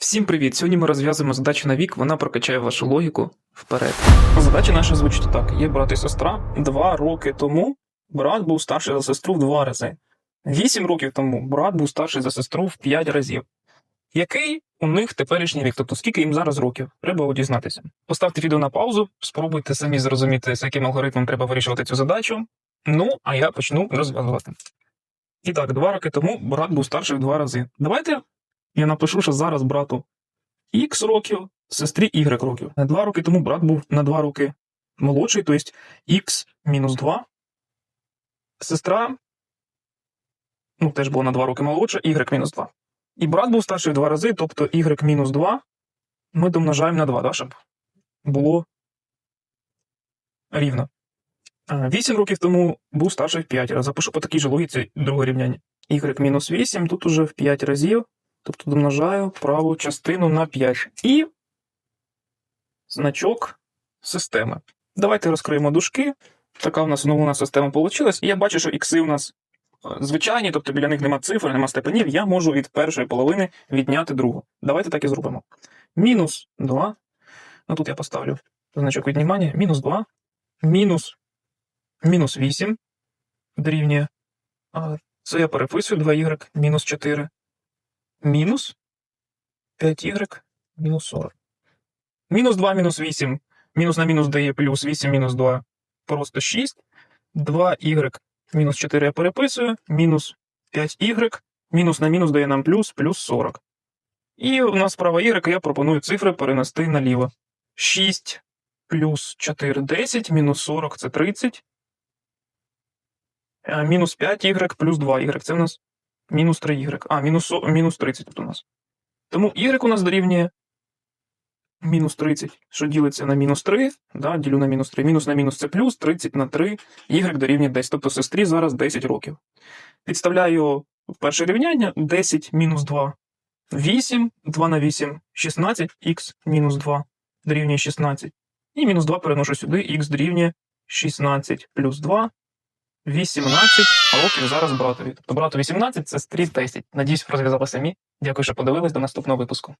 Всім привіт! Сьогодні ми розв'язуємо задачу на вік, вона прокачає вашу логіку вперед. Задача наша звучить так: є брат і сестра. Два роки тому брат був старший за сестру в два рази. Вісім років тому брат був старший за сестру в п'ять разів. Який у них теперішній вік? Тобто скільки їм зараз років? Треба дізнатися. Поставте відео на паузу, спробуйте самі зрозуміти, з яким алгоритмом треба вирішувати цю задачу. Ну, а я почну розв'язувати. І так, два роки тому брат був старший в два рази. Давайте я напишу, що зараз брату Х років, сестрі Y років. Два роки тому брат був на два роки молодший, тобто Х мінус 2. Сестра ну, теж була на два роки молодша, Y мінус 2. І брат був старший в два рази, тобто Y мінус 2 ми домножаємо на 2, да, щоб було рівно. 8 років тому був старший в 5 разів. Запишу по такій же логіці друге рівняння. Y мінус 8, тут уже в 5 разів. Тобто домножаю праву частину на 5. І значок системи. Давайте розкриємо дужки. Така у нас оновлена система вийшла. І я бачу, що ікси у нас е, звичайні, тобто біля них нема цифр, нема степенів. Я можу від першої половини відняти другу. Давайте так і зробимо. Мінус 2. Ну тут я поставлю значок віднімання. Мінус 2. Мінус, мінус 8 дорівнює. Це я переписую 2y мінус 4 мінус 5y мінус 40. Мінус 2 мінус 8. Мінус на мінус дає плюс 8 мінус 2 просто 6. 2y мінус 4 я переписую. Мінус 5y. Мінус на мінус дає нам плюс, плюс 40. І у нас права y я пропоную цифри перенести наліво. 6 плюс 4 10, мінус 40 це 30. А, Мінус 5y плюс 2y. Це у нас мінус 3y. А, мінус, мінус 30 тут у нас. Тому y у нас дорівнює мінус 30, що ділиться на мінус 3, да, ділю на мінус 3. Мінус на мінус це плюс, 30 на 3, y дорівнює 10. Тобто сестрі зараз 10 років. Підставляю перше рівняння 10 мінус 2. 8, 2 на 8, 16, х мінус 2 дорівнює 16. І мінус 2 переношу сюди, х дорівнює 16 плюс 2, 18 років зараз братові. Тобто брату 18, сестрі 10. Надіюсь, розв'язали самі. Дякую, що подивились. До наступного випуску.